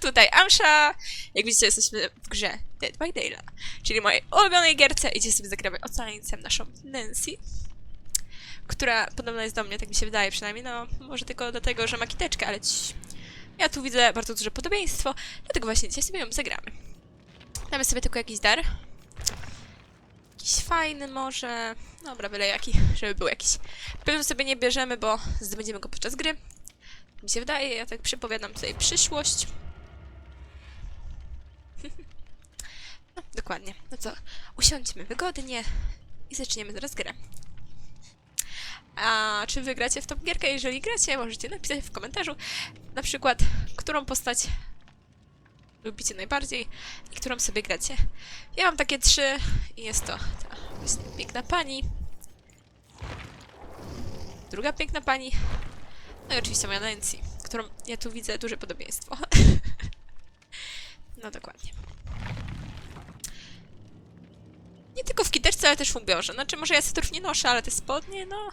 Tutaj Amsha. Jak widzicie, jesteśmy w grze Dead by Daylight, czyli mojej ulubionej gierce. Idzie sobie zagramy ocaleńcem naszą Nancy, która podobna jest do mnie, tak mi się wydaje przynajmniej. No, może tylko dlatego, że ma kiteczkę, ale ci... ja tu widzę bardzo duże podobieństwo, dlatego właśnie dzisiaj sobie ją zagramy. Damy sobie tylko jakiś dar. Jakiś fajny może. Dobra, byle jaki, żeby był jakiś. Pewno sobie nie bierzemy, bo zdobędziemy go podczas gry. Mi się wydaje, ja tak przypowiadam tutaj przyszłość. No, dokładnie. No co, usiądźmy wygodnie i zaczniemy zaraz grę. A czy wygracie w tą gierkę? Jeżeli gracie, możecie napisać w komentarzu na przykład, którą postać lubicie najbardziej i którą sobie gracie. Ja mam takie trzy i jest to ta właśnie piękna pani. Druga piękna pani. No i oczywiście moja Nancy, którą ja tu widzę duże podobieństwo. no dokładnie. Nie tylko w kiteczce, ale też w ubiorze. Znaczy, może ja setrów nie noszę, ale te spodnie, no...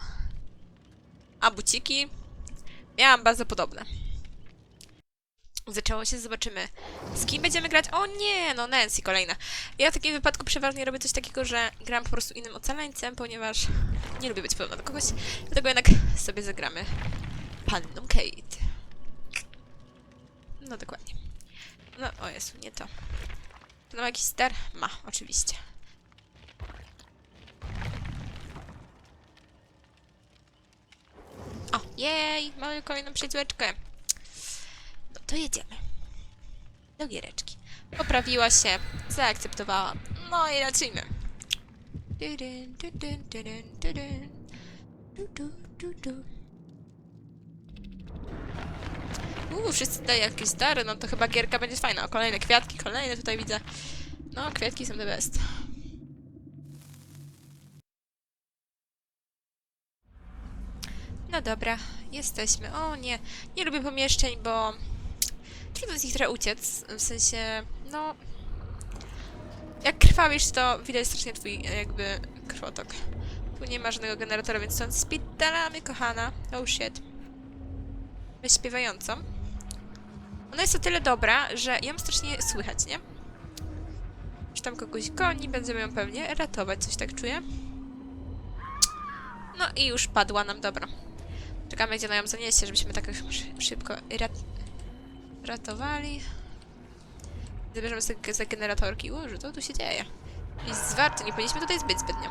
A buciki? Miałam bardzo podobne. Zaczęło się, zobaczymy. Z kim będziemy grać? O nie, no Nancy kolejna. Ja w takim wypadku przeważnie robię coś takiego, że gram po prostu innym ocaleńcem, ponieważ nie lubię być podobna do kogoś. Dlatego jednak sobie zagramy panną Kate. No dokładnie. No, o Jezu, nie to. To ma jakiś star? Ma, oczywiście. O, jej, mamy kolejną przyjaciółeczkę. No to jedziemy. Do giereczki. Poprawiła się, zaakceptowała. No i lecimy. Uuu, wszyscy dają jakieś dary, no to chyba gierka będzie fajna. O, kolejne kwiatki, kolejne tutaj widzę. No, kwiatki są the best. No dobra, jesteśmy. O nie, nie lubię pomieszczeń, bo trudno z nich trochę uciec. W sensie, no... Jak krwawisz, to widać strasznie twój jakby krwotok. Tu nie ma żadnego generatora, więc stąd spitalamy, kochana. Oh shit. Weź śpiewającą. Ona jest o tyle dobra, że ją strasznie słychać, nie? Że tam kogoś goni, będziemy ją pewnie ratować, coś tak czuję. No i już padła nam, dobra. Czekamy, gdzie ona ją zaniesie, żebyśmy tak szy- szybko rat ratowali. Zabierzemy sobie za generatorki. U, że to tu się dzieje. Jest zwarty, nie powinniśmy tutaj zbyt zbytnio.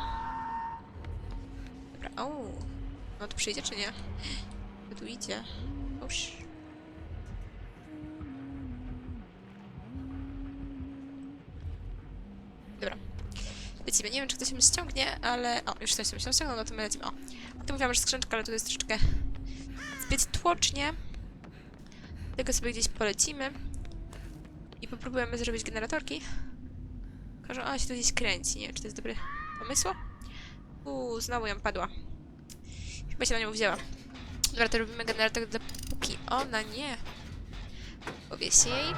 Dobra, o. No tu przyjdzie, czy nie? Kto tu idzie? Uż. Dobra. Lecimy. Nie wiem, czy ktoś się ściągnie, ale... O, już ktoś się ściągnął, no to my lecimy. O. To mówiłam, że skrzynczka, ale tu jest troszeczkę zbyt tłocznie. Tylko sobie gdzieś polecimy. I popróbujemy zrobić generatorki. Że ona się tu gdzieś kręci. Nie czy to jest dobry pomysł. Uuu, znowu ją padła. Chyba się na nią wzięła. Dobra, to robimy generator dopóki ona nie powiesi jej.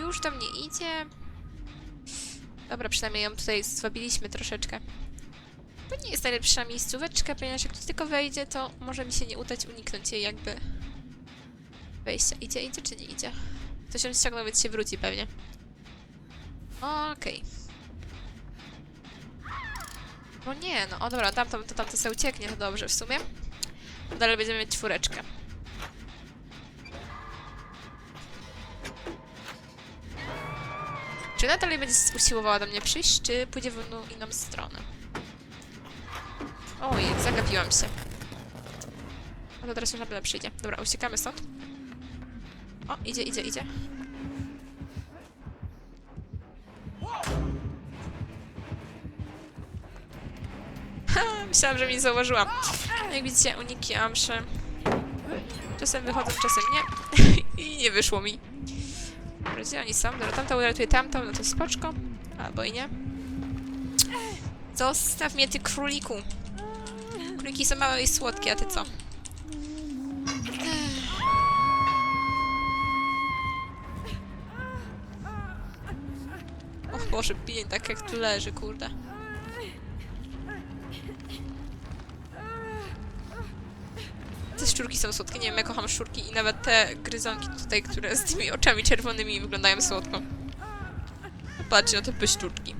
Już tam nie idzie. Dobra, przynajmniej ją tutaj zwabiliśmy troszeczkę. To nie jest najlepsza miejscóweczka, ponieważ jak tu tylko wejdzie, to może mi się nie udać uniknąć jej jakby wejścia. Idzie, idzie czy nie idzie? Ktoś ją ściągnął, więc się wróci pewnie. Okej. No nie, no o dobra, tamto, to tamto sobie ucieknie, to dobrze w sumie. Dalej będziemy mieć czwóreczkę. Czy Natalie będzie usiłowała do mnie przyjść, czy pójdzie w inną stronę? Oj, zagapiłam się. No to teraz już Natalia przyjdzie. Dobra, uciekamy stąd. O, idzie, idzie, idzie. Ha, myślałam, że mnie zauważyła. Jak widzicie, uniki amszy. Czasem wychodzą, czasem nie. I nie wyszło mi. Gdzie oni są? Dobra, tamta uratuje tamtą, no to spoczko. Albo i nie. Zostaw mnie, ty króliku. Króliki są małe i słodkie, a ty co? Och Boże, pień tak jak tu leży, kurde. Coś szczurki są słodkie. Nie wiem, ja kocham szczurki i nawet te gryzonki tutaj, które z tymi oczami czerwonymi wyglądają słodko. Patrzcie na te pyszczurki.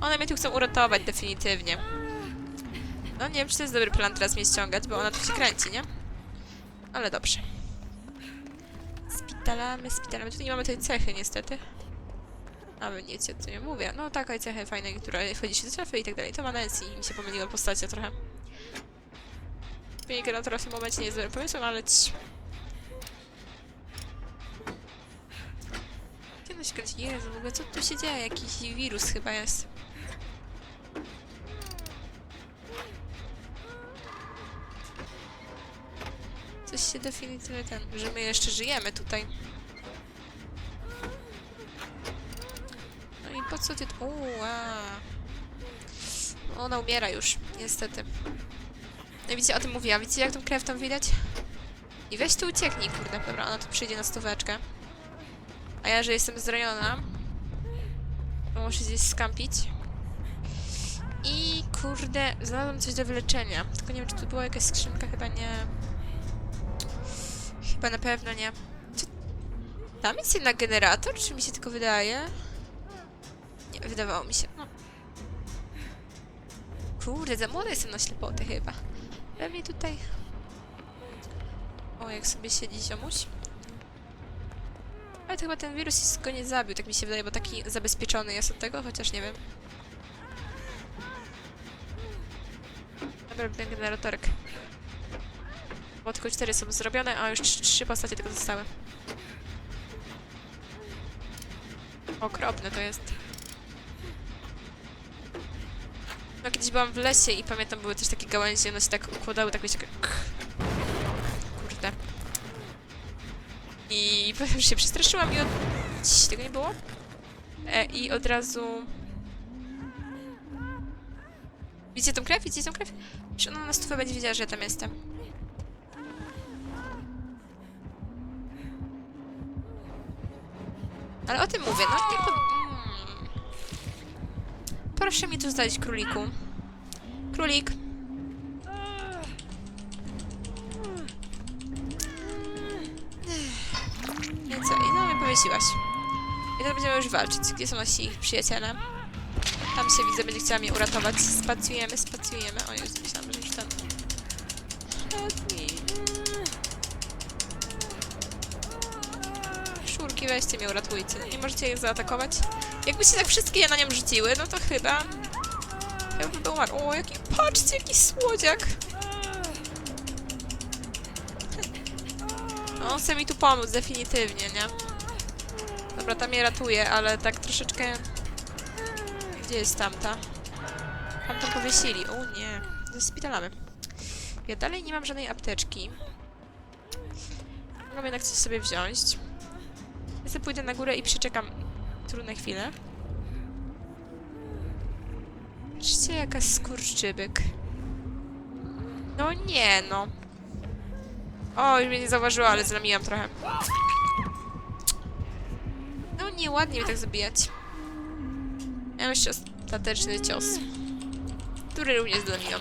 One mnie tu chcą uratować definitywnie. No nie wiem, czy to jest dobry plan teraz mnie ściągać, bo ona tu się kręci, nie? Ale dobrze. Spitalamy, spitalamy. Tutaj nie mamy tej cechy niestety. A wy nie wiecie, co ja mówię. No takiej cechy fajnej, która wchodzi się do szafy i tak dalej. To ma Nancy i mi się pomyliła postacie trochę. Zmienienie generatora w tym momencie nie jest dobrym pomysłem, ale ci. Gdzie ono się kręci? Jezu, w ogóle co tu się dzieje? Jakiś wirus chyba jest. Się definitywnie ten, że my jeszcze żyjemy tutaj. No i po co ty... Uła. Ona umiera już, niestety. No widzicie, o tym mówiła. Widzicie, jak tą krew tam widać? I weź tu ucieknij, kurde. Dobra, ona tu przyjdzie na stóweczkę. A ja, że jestem zraniona, to muszę gdzieś skampić. I kurde, znalazłam coś do wyleczenia. Tylko nie wiem, czy tu była jakaś skrzynka, chyba nie. Chyba na pewno nie. Tam jest jednak generator, czy mi się tylko wydaje? Nie, wydawało mi się. No. Kurde, za młoda jestem na ślepotę chyba. Pewnie tutaj... O, jak sobie siedzi ziomuś. Ale to chyba ten wirus go nie zabił, tak mi się wydaje, bo taki zabezpieczony jest od tego, chociaż nie wiem. Dobra, ten generatorek. Bo tylko cztery są zrobione, a już trzy, postacie tylko zostały. Okropne to jest. No kiedyś byłam w lesie i pamiętam, były też takie gałęzie, one się tak układały, tak wiecie, tak... Kurde. I powiem, że się przestraszyłam i od... Ciii, tego nie było? E, I od razu... Widzicie tą krew? Widzicie tą krew? Już ona na stówę będzie wiedziała, że ja tam jestem. Ale o tym mówię, no nie pod... Mm. Proszę mi tu zdać króliku. Królik. Więc co? I no mnie powiesiłaś. I teraz będziemy już walczyć. Gdzie są nasi przyjaciele? Tam się widzę, będzie chciała mnie uratować. Spacjujemy, spacjujemy. O Jezu, myślałam, że już tam... Help me. Weźcie mnie, uratujcie. Nie możecie je zaatakować? Jakby się tak wszystkie na nią rzuciły, no to chyba... Chyba by umarł. O, jaki... Patrzcie, jaki słodziak! No, on chce mi tu pomóc, definitywnie, nie? Dobra, tam mnie ratuje, ale tak troszeczkę... Gdzie jest tamta? Tamtą powiesili. O nie, zaspitalamy. Ja dalej nie mam żadnej apteczki. Mogę jednak coś sobie wziąć. Pójdę na górę i przeczekam trudne chwile. Patrzcie, jaka skurczybyk. No nie, no. O, już mnie nie zauważyła, ale zramiłam trochę. No nie, ładnie mnie tak zabijać. Miałem jeszcze ostateczny cios. Który również zlamiłam.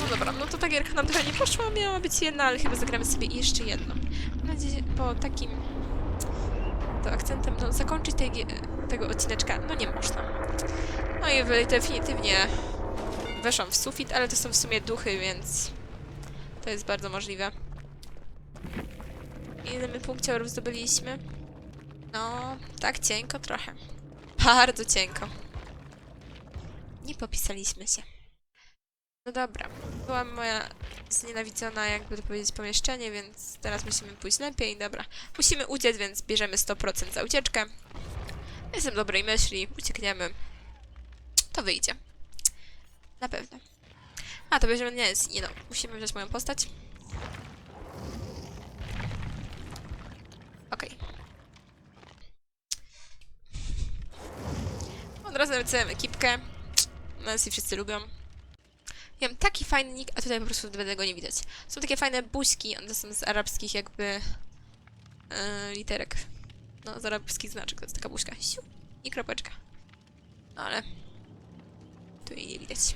No dobra, no to ta gierka nam trochę nie poszła, miała być jedna, ale chyba zagramy sobie jeszcze jedną. Mam nadzieję, po takim akcentem, no zakończyć tej, tego odcineczka, no nie można. No i definitywnie weszłam w sufit, ale to są w sumie duchy, więc to jest bardzo możliwe. Ile my punkciorów zdobyliśmy? No, tak cienko trochę. Bardzo cienko. Nie popisaliśmy się. No dobra, była moja znienawidzona, jakby to powiedzieć, pomieszczenie, więc teraz musimy pójść lepiej. Dobra, musimy uciec, więc bierzemy 100% za ucieczkę. Jestem dobrej myśli, uciekniemy. To wyjdzie. Na pewno. A, to bierzemy nie, nie no, musimy wziąć moją postać. Okej. Od razu napisałem ekipkę. Nancy wszyscy lubią. Ja mam taki fajny nick, a tutaj po prostu będę go nie widać. Są takie fajne buźki, one są z arabskich jakby yy, literek. No, z arabskich znaczek, to jest taka buźka. Siu, I kropeczka. No, ale tu jej nie widać.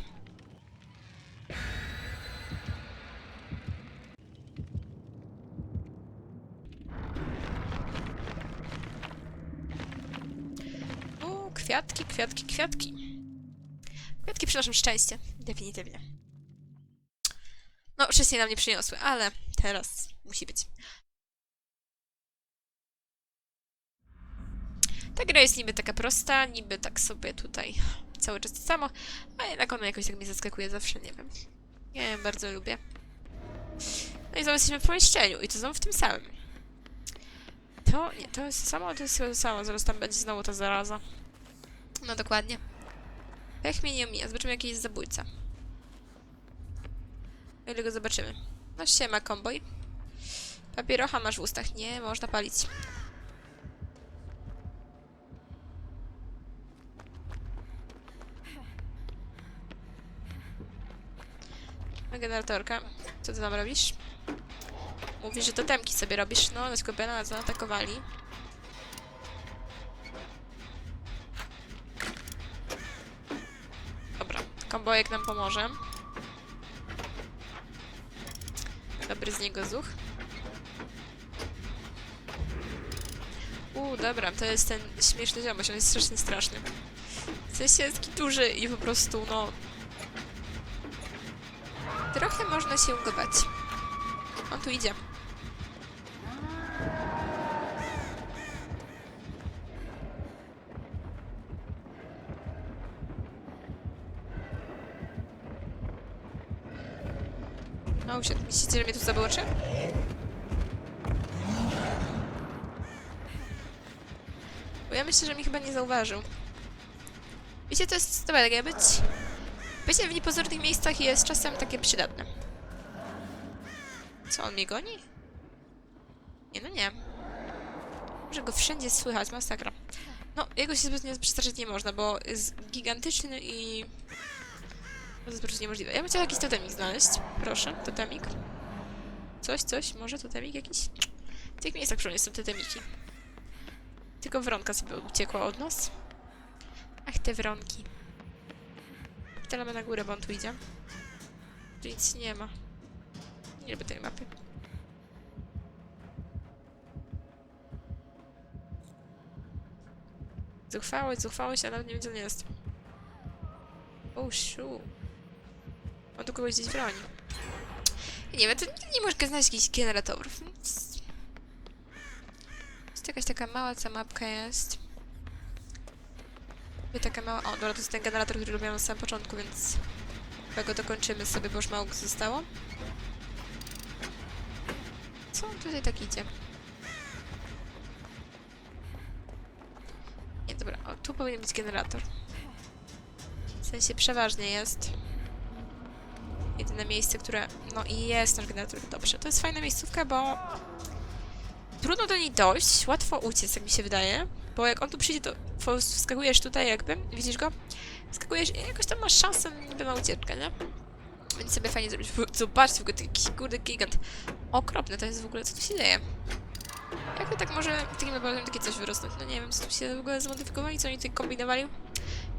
kwiatki, kwiatki, kwiatki. Kwiatki przynoszą szczęście, definitywnie. No, wcześniej nam nie przyniosły, ale teraz musi być. Ta gra jest niby taka prosta, niby tak sobie tutaj cały czas to samo, a jednak ona jakoś tak mnie zaskakuje zawsze, nie wiem. Ja ją bardzo lubię. No i znowu jesteśmy w pomieszczeniu i to znowu w tym samym. To, nie, to jest to samo, to jest to samo, zaraz tam będzie znowu ta zaraza. No dokładnie. Pech mnie nie omija, zobaczymy jaki jest zabójca. O ile go zobaczymy. No siema, komboj. Papierocha masz w ustach. Nie, można palić. Generatorka. Co ty tam robisz? Mówisz, że totemki sobie robisz. No, na skupiona nas zaatakowali. Dobra, kombojek nam pomoże. Dobry z niego zuch. Uuu, dobra, to jest ten śmieszny ziomuś, on jest strasznie straszny. W sensie jest taki duży i po prostu, no... Trochę można się go. On tu idzie. O, że mnie tu zabłoczy? Bo ja myślę, że mi chyba nie zauważył. Wiecie, to jest dobra, tak być... Bycie w niepozornych miejscach jest czasem takie przydatne. Co, on mnie goni? Nie, no nie. Może go wszędzie słychać, masakra. No, jego się zbytnio przestraszyć nie można, bo jest gigantyczny i... To jest po prostu niemożliwe. Ja bym chciała jakiś totemik znaleźć. Proszę, totemik. Coś, coś, może totemik jakiś? W tych miejscach przynajmniej są totemiki. Tylko wronka sobie uciekła od nas. Ach, te wronki. Telamy na górę, bo on tu idzie. Tu nic nie ma. Nie lubię tej mapy. Zuchwałość, zuchwałość, a nawet nie wiem, gdzie on jest. Oh, shu. On tu kogoś gdzieś broni. Nie wiem, to nie, mogę znaleźć jakichś generatorów. Jest jakaś taka mała ta mapka jest. I taka mała... O, dobra, to jest ten generator, który robiłam na samym początku, więc... Chyba go dokończymy sobie, bo już mało zostało. Co on tutaj tak idzie? Nie, dobra, o, tu powinien być generator. W sensie przeważnie jest. Jedyne miejsce, które... No i jest nasz generator. Dobrze, to jest fajna miejscówka, bo... Trudno do niej dojść, łatwo uciec, jak mi się wydaje. Bo jak on tu przyjdzie, to wskakujesz tutaj jakby, widzisz go? Wskakujesz i jakoś tam masz szansę niby na ucieczkę, nie? Więc sobie fajnie zrobić. Zobaczcie, w ogóle taki kurde gigant. Okropne to jest w ogóle, co tu się dzieje? Jak to tak może takim naprawdę takie coś wyrosnąć? No nie wiem, co tu się w ogóle zmodyfikowali, co oni tutaj kombinowali?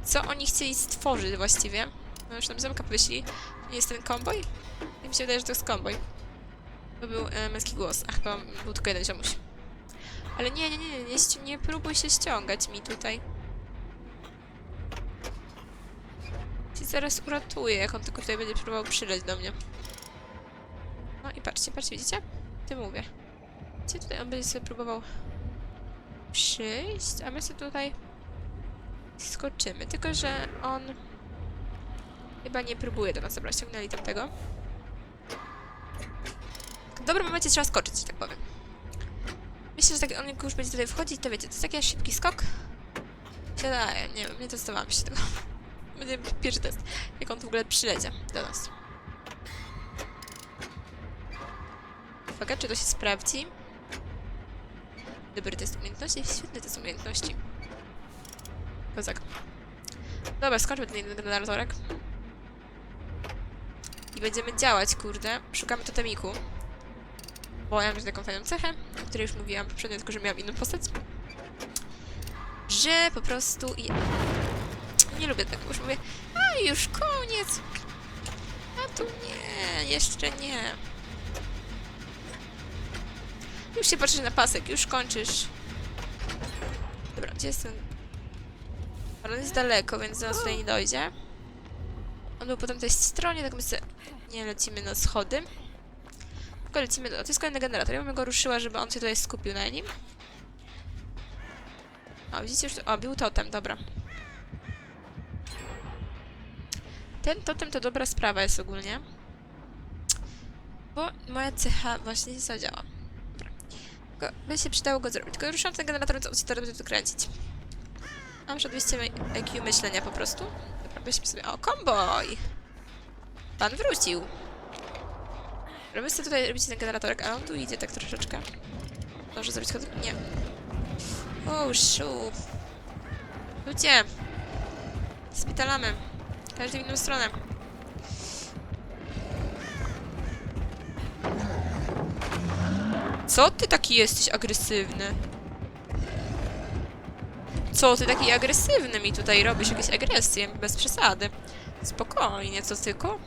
Co oni chcieli stworzyć właściwie? No już tam zamka wyśli. Jest ten komboj? Mi się wydaje, że to jest komboj. To był e, męski głos. Ach, chyba był tylko jeden ziomuś. Ale nie, nie, nie, nie, nie, nie próbuj się ściągać mi tutaj. Ci zaraz uratuję, jak on tylko tutaj będzie próbował przyleć do mnie. No i patrzcie, patrzcie, widzicie? Ty mówię. Gdzie tutaj on będzie sobie próbował przyjść, a my sobie tutaj skoczymy. Tylko, że on chyba nie próbuje do nas. Dobra, ściągnęli tamtego. W dobrym momencie trzeba skoczyć, tak powiem. Myślę, że tak on już będzie tutaj wchodzić, to wiecie, to jest taki szybki skok. Się daje, nie wiem, nie testowałam się tego. Będzie pierwszy test, jak on w ogóle przylecie do nas. Uwaga, czy to się sprawdzi? Dobry test umiejętności, świetny test umiejętności. Kozak. Dobra, skończmy ten generatorek. I będziemy działać, kurde. Szukamy totemiku. Bo ja mam taką fajną cechę, o której już mówiłam poprzednio, tylko że miałam inną postać. Że po prostu... Ja... Nie lubię tego, już mówię, a już koniec. A tu nie, jeszcze nie. Już się patrzysz na pasek, już kończysz. Dobra, gdzie jest ten... Ale on jest daleko, więc do nas tutaj nie dojdzie. On był po tamtej stronie, tak my sobie nie lecimy na schody. Tylko lecimy do... To jest kolejny generator. Ja bym go ruszyła, żeby on się tutaj skupił na nim. O, widzicie już... O, był totem, dobra. Ten totem to dobra sprawa jest ogólnie. Bo moja cecha właśnie nie zadziała. Tylko by się przydało go zrobić. Tylko ruszam ten generator, więc on się teraz będzie tu kręcić. Mam już 200 IQ myślenia po prostu. Dobra, weźmy sobie... O, komboj! Pan wrócił. Robię sobie tutaj robić ten generatorek, a on tu idzie tak troszeczkę. Może zrobić chod... Nie. O, szu. Ludzie! Spitalamy. Każdy w inną stronę. Co ty taki jesteś agresywny? Co ty taki agresywny mi tutaj robisz? Jakieś agresje, bez przesady. Spokojnie, co tylko?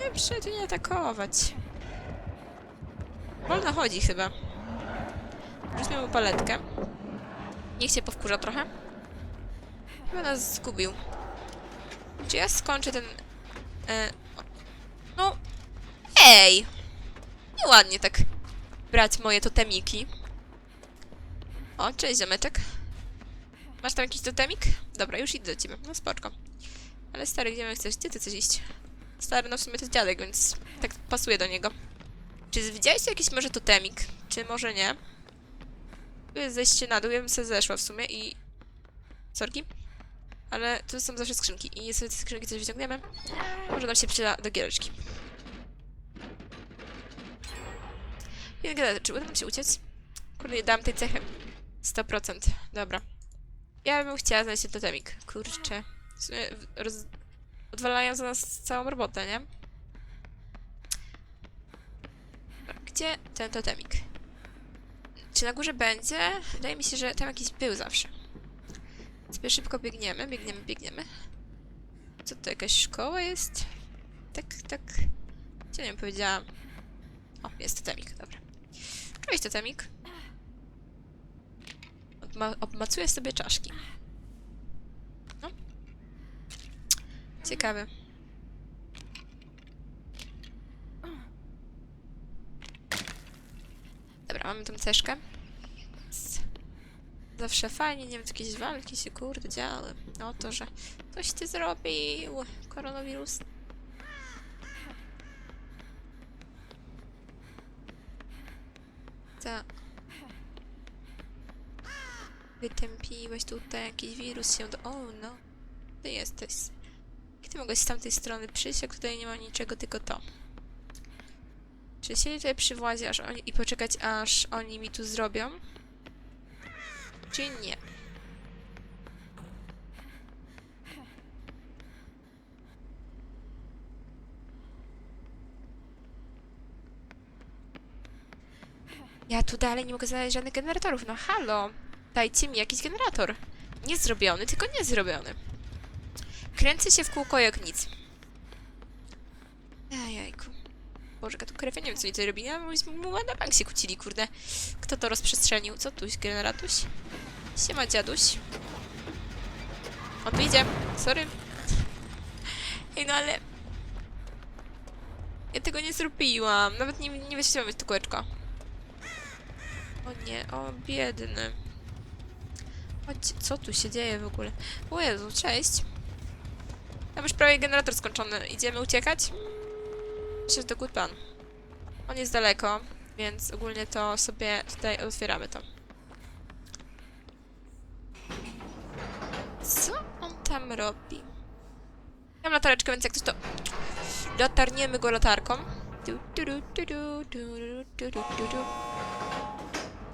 Nie proszę tu nie atakować. Wolno chodzi chyba. Rzućmy mu paletkę. Niech się powkurza trochę. Chyba nas zgubił. Czy ja skończę ten... E, no... Ej! Nieładnie tak brać moje totemiki. O, cześć ziomeczek. Masz tam jakiś totemik? Dobra, już idę do ciebie. No spoczko. Ale stary, gdzie my chcesz? Gdzie ty chcesz iść? Stary, no w sumie to jest dziadek, więc tak pasuje do niego. Czy widziałeś jakiś może totemik? Czy może nie? Tu jest zejście na dół, ja bym sobie zeszła w sumie i... Sorki? Ale tu są zawsze skrzynki i sobie te skrzynki coś wyciągniemy. Może nam się przyda do giereczki. Jeden generator, czy uda nam się uciec? Kurde, nie dałam tej cechy. 100%. Dobra. Ja bym chciała znaleźć ten totemik. Kurczę. W sumie roz... odwalają za nas całą robotę, nie? Gdzie ten totemik? Czy na górze będzie? Wydaje mi się, że tam jakiś był zawsze. Sobie szybko biegniemy, biegniemy, biegniemy. Co to, jakaś szkoła jest? Tak, tak. Gdzie nie powiedziałam. O, jest totemik, dobra. Cześć, totemik. Odma obmacuję sobie czaszki. No. Ciekawe. Dobra, mamy tą ceszkę. Zawsze fajnie, nie wiem, jakieś walki się kurde działy. O to, że coś ty zrobił. Koronawirus. Ta. Wytępiłeś tutaj jakiś wirus się do... O no. Ty jesteś. Ty mogłeś z tamtej strony przyjść, jak tutaj nie ma niczego, tylko to? Czy siedzieć tutaj przy włazie aż oni, i poczekać, aż oni mi tu zrobią? Czy nie? Ja tu dalej nie mogę znaleźć żadnych generatorów. No halo! Dajcie mi jakiś generator. Nie zrobiony, tylko nie zrobiony. Kręcę się w kółko jak nic. Ejejku. Boże, tu krew, ja nie wiem, co oni tutaj robili. Ja mu na bank się kłócili, kurde. Kto to rozprzestrzenił? Co tuś, generatuś? Siema, dziaduś. On tu. Sorry. Ej, no ale... Ja tego nie zrobiłam. Nawet nie, nie wyświetliłam to kółeczko. O nie, o biedny. Chodź, co tu się dzieje w ogóle? O Jezu, cześć. Tam już prawie generator skończony. Idziemy uciekać? Myślę, że to good plan. On jest daleko, więc ogólnie to sobie tutaj otwieramy to. Co on tam robi? Mam latareczkę, więc jak ktoś to... Dotarniemy go latarką.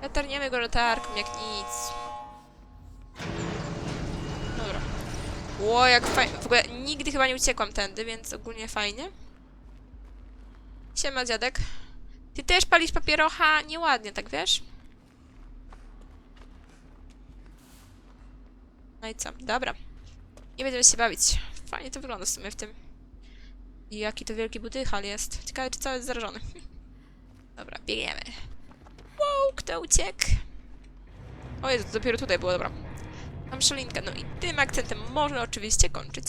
Dotarniemy go latarką jak nic. Ło, jak fajnie. W ogóle nigdy chyba nie uciekłam tędy, więc ogólnie fajnie. Siema, dziadek. Ty też palisz papierocha? Nieładnie, tak wiesz? No i co? Dobra. Nie będziemy się bawić. Fajnie to wygląda w sumie w tym. I jaki to wielki budychal jest. Ciekawe, czy cały jest zarażony. Dobra, biegniemy. Wow, kto uciekł? O Jezu, dopiero tutaj było, dobra. Mam szalinkę, no i tym akcentem można oczywiście kończyć.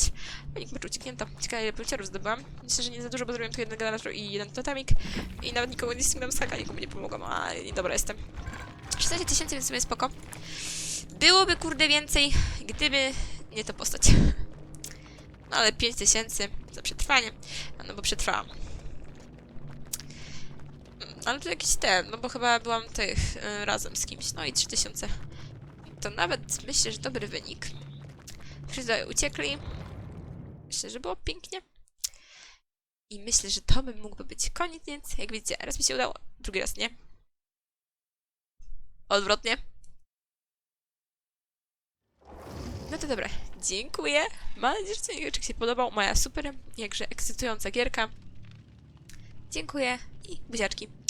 Wynik meczu ucieknięto. Ciekawe ile punkciarów zdobyłam. Myślę, że nie za dużo, bo zrobiłem tu jeden generator i jeden totemik. I nawet nikogo nie ściągnąłem skaka, nikomu nie pomogłam. A, dobra jestem. 16 tysięcy, więc sobie spoko. Byłoby kurde więcej, gdyby nie to postać. No ale 5 tysięcy za przetrwanie. No bo przetrwałam. Mm, Ale to jakiś ten, no bo chyba byłam tych y, razem z kimś. No i 3000. To nawet myślę, że dobry wynik. Wszyscy uciekli. Myślę, że było pięknie. I myślę, że to by mógłby być koniec, więc jak widzicie, raz mi się udało, drugi raz nie. Odwrotnie. No to dobra, dziękuję. Mam nadzieję, że odcinek się podobał. Moja super, jakże ekscytująca gierka. Dziękuję i buziaczki.